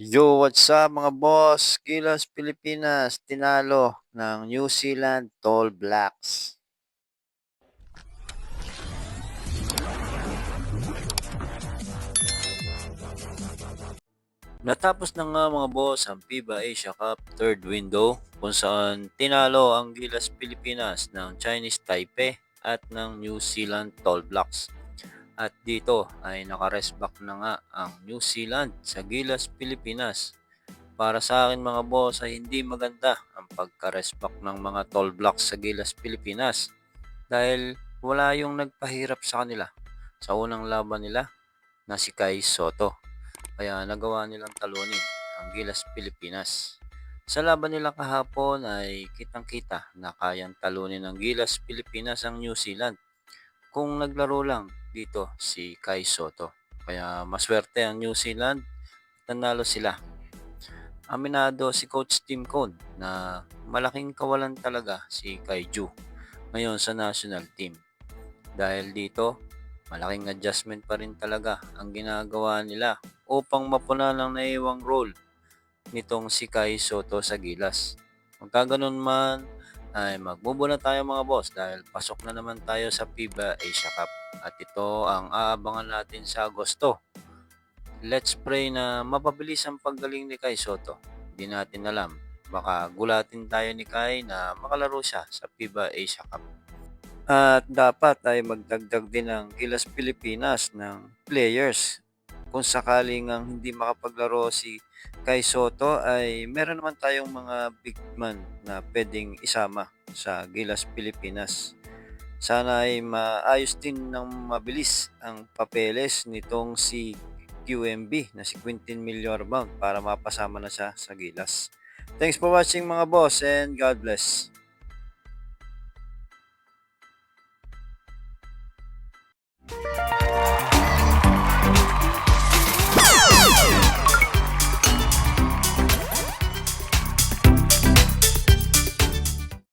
Yo, what's up mga boss? Gilas Pilipinas tinalo ng New Zealand Tall Blacks. Natapos na nga mga boss ang FIBA Asia Cup third window kung saan tinalo ang Gilas Pilipinas ng Chinese Taipei at ng New Zealand Tall Blacks. At dito ay naka-rest back na nga ang New Zealand sa Gilas Pilipinas. Para sa akin mga boss ay hindi maganda ang pagka-rest back ng mga Tall Blacks sa Gilas Pilipinas dahil wala yung nagpahirap sa kanila sa unang laban nila na si Kai Soto. Kaya nagawa nilang talunin ang Gilas Pilipinas. Sa laban nila kahapon ay kitang-kita na kayang talunin ng Gilas Pilipinas ang New Zealand kung naglaro lang dito si Kai Soto. Kaya maswerte ang New Zealand, nanalo sila. Aminado si Coach Tim Cone na malaking kawalan talaga si Kai Ju ngayon sa national team. Dahil dito, malaking adjustment pa rin talaga ang ginagawa nila upang mapuna ng naiwang role nitong si Kai Soto sa Gilas. Kung kaganon man, ay magmumuna tayo mga boss dahil pasok na naman tayo sa FIBA Asia Cup. At ito ang aabangan natin sa Agosto. Let's pray na mapabilis ang paggaling ni Kai Soto. Hindi natin alam. Baka gulatin tayo ni Kai na makalaro siya sa FIBA Asia Cup. At dapat ay magdagdag din ng Gilas Pilipinas ng players. Kung sakaling ang hindi makapaglaro si Kai Soto ay meron naman tayong mga big man na pwedeng isama sa Gilas Pilipinas. Sana ay maayos din ng mabilis ang papeles nitong si QMB na si Quintin Millorbound para mapasama na siya sa Gilas. Thanks for watching mga boss and God bless.